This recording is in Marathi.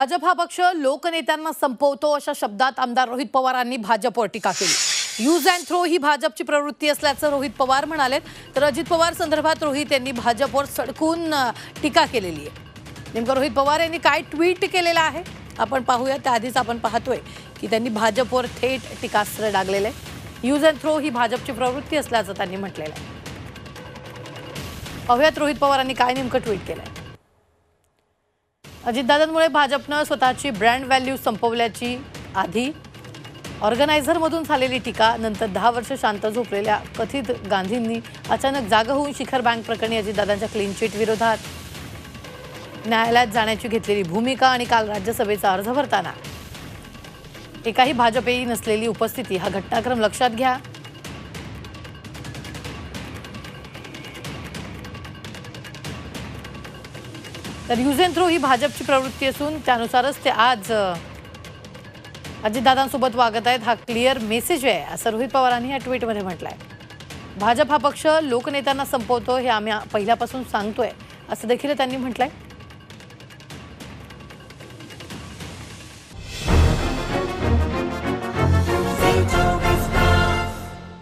भाजप हा पक्ष लोकनेत्यांना संपवतो अशा शब्दात आमदार रोहित पवारांनी भाजपवर टीका केली. यूज अँड थ्रो ही भाजपची प्रवृत्ती असल्याचं रोहित पवार म्हणाले तर अजित पवार संदर्भात रोहित यांनी भाजपवर सडकून टीका केलेली आहे. नेमकं रोहित पवार यांनी काय ट्विट केलेलं आहे? आपण पाहूया. त्याआधीच आपण पाहतोय की त्यांनी भाजपवर थेट टीकास्त्र डागलेलं आहे. यूज अँड थ्रो ही भाजपची प्रवृत्ती असल्याचं त्यांनी म्हटलेलं आहे. पाहूयात रोहित पवारांनी काय नेमकं ट्विट केलं आहे अजितदादांमुळे भाजपनं स्वतःची ब्रँड व्हॅल्यू संपवल्याची आधी ऑर्गनायझरमधून झालेली टीका नंतर दहा वर्ष शांत झोपलेल्या कथित गांधींनी अचानक जागा होऊन शिखर बँक प्रकरणी अजितदादांच्या क्लीन चिट विरोधात न्यायालयात जाण्याची घेतलेली भूमिका आणि काल राज्यसभेचा अर्ज भरताना. एकाही भाजपेयी नसलेली उपस्थिती हा घटनाक्रम लक्षात घ्या. तर यूज अँड थ्रो ही भाजपची प्रवृत्ती असून त्यानुसारच ते आज अजितदादांसोबत वागत आहेत. हा क्लिअर मेसेज आहे असं रोहित पवारांनी या ट्विटमध्ये म्हटलं आहे भाजप हा पक्ष लोकनेत्यांना संपवतो हे आम्ही पहिल्यापासून सांगतोय असं देखील त्यांनी म्हटलंय.